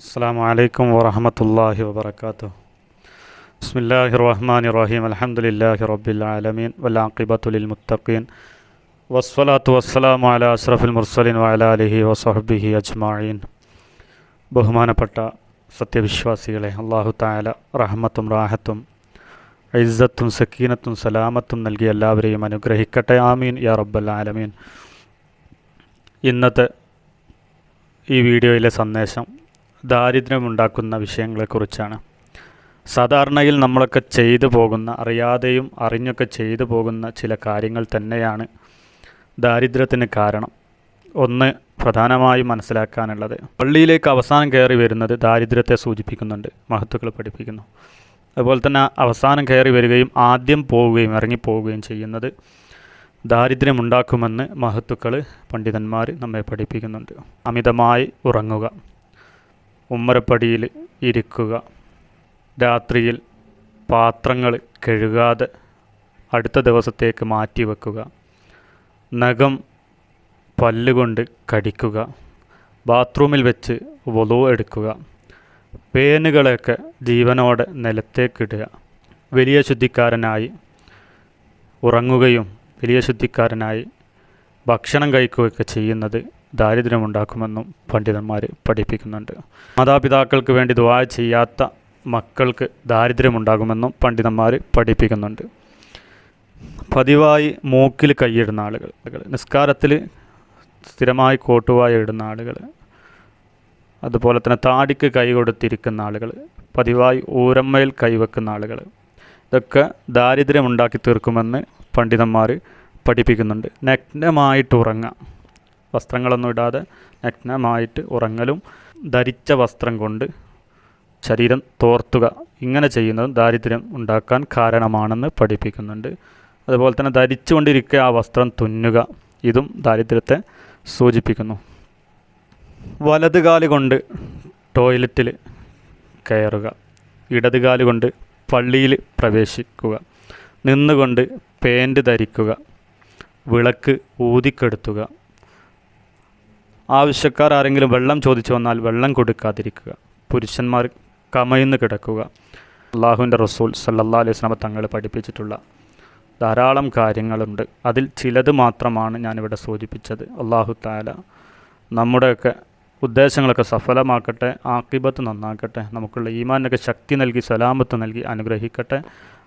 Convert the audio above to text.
السلام عليكم ورحمة الله وبركاته بسم الله الرحمن الرحيم الحمد لله رب العالمين والعاقبة للمتقين والصلاة والسلام على أشرف المرسلين وعلى آله وصحبه أجمعين ബഹുമാനപ്പെട്ട സത്യവിശ്വാസികളെ അള്ളാഹു താല റഹ്മത്തും റാഹത്തും ഇസ്സത്തും സക്കീനത്തും സലാമത്തും നൽകി എല്ലാവരെയും അനുഗ്രഹിക്കട്ടെ ആമീൻ യാ റബ്ബൽ ആലമീൻ ഇന്നത്തെ ഈ വീഡിയോയിലെ സന്ദേശം ദാരിദ്ര്യമുണ്ടാക്കുന്ന വിഷയങ്ങളെക്കുറിച്ചാണ്. സാധാരണയിൽ നമ്മളൊക്കെ ചെയ്തു പോകുന്ന അറിയാതെയും അറിഞ്ഞൊക്കെ ചെയ്തു പോകുന്ന ചില കാര്യങ്ങൾ തന്നെയാണ് ദാരിദ്ര്യത്തിന് കാരണം. ഒന്ന് പ്രധാനമായും മനസ്സിലാക്കാനുള്ളത്. പള്ളിയിലേക്ക് അവസാനം കയറി വരുന്നത് ദാരിദ്ര്യത്തെ സൂചിപ്പിക്കുന്നുണ്ട് മഹത്തുക്കൾ പഠിപ്പിക്കുന്നു. അതുപോലെ തന്നെ അവസാനം കയറി വരികയും ആദ്യം പോവുകയും ഇറങ്ങിപ്പോവുകയും ചെയ്യുന്നത് ദാരിദ്ര്യമുണ്ടാക്കുമെന്ന് മഹത്തുക്കൾ പണ്ഡിതന്മാർ നമ്മെ പഠിപ്പിക്കുന്നുണ്ട്. അമിതമായി ഉറങ്ങുക ഉമ്മരപ്പടിയിൽ ഇരിക്കുക രാത്രിയിൽ പാത്രങ്ങൾ കഴുകാതെ അടുത്ത ദിവസത്തേക്ക് മാറ്റി വെക്കുക നഖം പല്ലുകൊണ്ട് കടിക്കുക ബാത്റൂമിൽ വെച്ച് വൊലു എടുക്കുക പേനുകളൊക്കെ ജീവനോടെ നിലത്തേക്കിടുക വലിയ ശുദ്ധിക്കാരനായി ഉറങ്ങുകയും വലിയ ശുദ്ധിക്കാരനായി ഭക്ഷണം കഴിക്കുകയൊക്കെ ചെയ്യുന്നത് ദാരിദ്ര്യമുണ്ടാക്കുമെന്നും പണ്ഡിതന്മാർ പഠിപ്പിക്കുന്നുണ്ട്. മാതാപിതാക്കൾക്ക് വേണ്ടി ദുആ ചെയ്യാത്ത മക്കൾക്ക് ദാരിദ്ര്യമുണ്ടാകുമെന്നും പണ്ഡിതന്മാർ പഠിപ്പിക്കുന്നുണ്ട്. പതിവായി മൂക്കിൽ കൈയിടുന്ന ആളുകൾ നിസ്കാരത്തിൽ സ്ഥിരമായി കോട്ടുവായ ഇടുന്ന ആളുകൾ അതുപോലെ തന്നെ താടിക്ക് കൈ കൊടുത്തിരിക്കുന്ന ആളുകൾ പതിവായി ഊരമ്മയിൽ കൈവെക്കുന്ന ആളുകൾ ഇതൊക്കെ ദാരിദ്ര്യമുണ്ടാക്കി തീർക്കുമെന്ന് പണ്ഡിതന്മാർ പഠിപ്പിക്കുന്നുണ്ട്. നഗ്നമായിട്ട് ഉറങ്ങാം. വസ്ത്രങ്ങളൊന്നും ഇടാതെ നഗ്നമായിട്ട് ഉറങ്ങലും ധരിച്ച വസ്ത്രം കൊണ്ട് ശരീരം തോർത്തുക ഇങ്ങനെ ചെയ്യുന്നതും ദാരിദ്ര്യം ഉണ്ടാക്കാൻ കാരണമാണെന്ന് പഠിപ്പിക്കുന്നുണ്ട്. അതുപോലെ തന്നെ ധരിച്ചുകൊണ്ടിരിക്കുക ആ വസ്ത്രം തുന്നുക ഇതും ദാരിദ്ര്യത്തെ സൂചിപ്പിക്കുന്നു. വലത് കാൽ കൊണ്ട് ടോയ്ലറ്റിൽ കയറുക ഇടത് കാൽ കൊണ്ട് പള്ളിയിൽ പ്രവേശിക്കുക നിന്നുകൊണ്ട് പേന്റ് ധരിക്കുക. വിളക്ക് ഊതിക്കെടുത്തുക. ആവശ്യക്കാർ ആരെങ്കിലും വെള്ളം ചോദിച്ചു വന്നാൽ വെള്ളം കൊടുക്കാതിരിക്കുക. പുരുഷന്മാർ കമയുന്ന് കിടക്കുക. അള്ളാഹുവിന്റെ റസൂൽ സല്ലല്ലാ അലൈഹി സ്വലമ തങ്ങൾ പഠിപ്പിച്ചിട്ടുള്ള ധാരാളം കാര്യങ്ങളുണ്ട്. അതിൽ ചിലത് മാത്രമാണ് ഞാനിവിടെ സൂചിപ്പിച്ചത്. അള്ളാഹു താല നമ്മുടെയൊക്കെ ഉദ്ദേശങ്ങളൊക്കെ സഫലമാക്കട്ടെ ആക്കിബത്ത് നന്നാക്കട്ടെ നമുക്കുള്ള ഈമാനൊക്കെ ശക്തി നൽകി സലാമത്ത് നൽകി അനുഗ്രഹിക്കട്ടെ.